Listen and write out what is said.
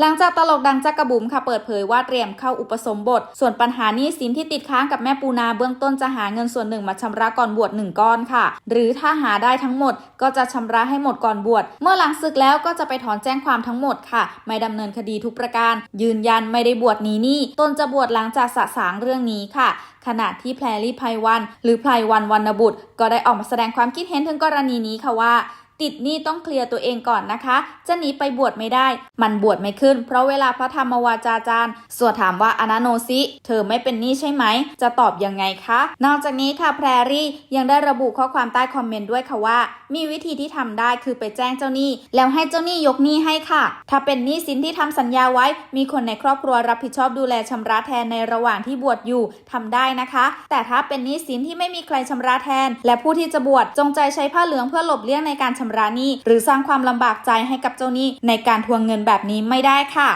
หลังจากตลกดังจักกระบุ๋มค่ะเปิดเผยว่าเตรียมเข้าอุปสมบท ส่วนปัญหาหนี้สินที่ติดค้างกับแม่ปูนาเบื้องต้นจะหาเงินส่วนหนึ่งมาชำระก่อนบวชหนึ่งก้อนค่ะ หรือถ้าหาได้ทั้งหมดก็จะชำระให้หมดก่อนบวช เมื่อหลังศึกแล้วก็จะไปถอนแจ้งความทั้งหมดค่ะ ไม่ดำเนินคดีทุกประการ ยืนยันไม่ได้บวชหนีหนี้ตนจะบวชหลังจากสะสางเรื่องนี้ค่ะขณะที่แพรรี่ไพวัน หรือไพรวันวรรณบุตร ก็ได้ออกมาแสดงความคิดเห็นถึงกรณีนี้ค่ะว่า ติดหนี้ต้องเคลียร์ตัวเองก่อนนะคะ จะหนีไปบวชไม่ได้ มันบวชไม่ขึ้น เพราะเวลาพระธรรมวาจาจารย์สวนถามว่าอนาโนซิ เธอไม่เป็นหนี้ใช่ไหม จะตอบยังไงคะ นอกจากนี้ค่ะแพรรี่ยังได้ระบุข้อความใต้คอมเมนต์ด้วยค่ะว่า มีวิธีที่ทำได้คือไปแจ้งเจ้าหนี้ แล้วให้เจ้าหนี้ยกหนี้ให้ค่ะ ถ้าเป็นหนี้สินที่ทำสัญญาไว้ มีคนในครอบครัวรับผิดชอบดูแลชำระแทนในระหว่างที่บวชอยู่ทำได้นะคะ แต่ถ้าเป็นหนี้สินที่ไม่มีใครชำระแทน และผู้ที่จะบวชจงใจใช้ผ้าเหลืองเพื่อหลบเลี่ยงในการชำระหนี้ หรือสร้างความลำบากใจให้กับเจ้าหนี้ในการทวงเงินแบบนี้ไม่ได้ค่ะ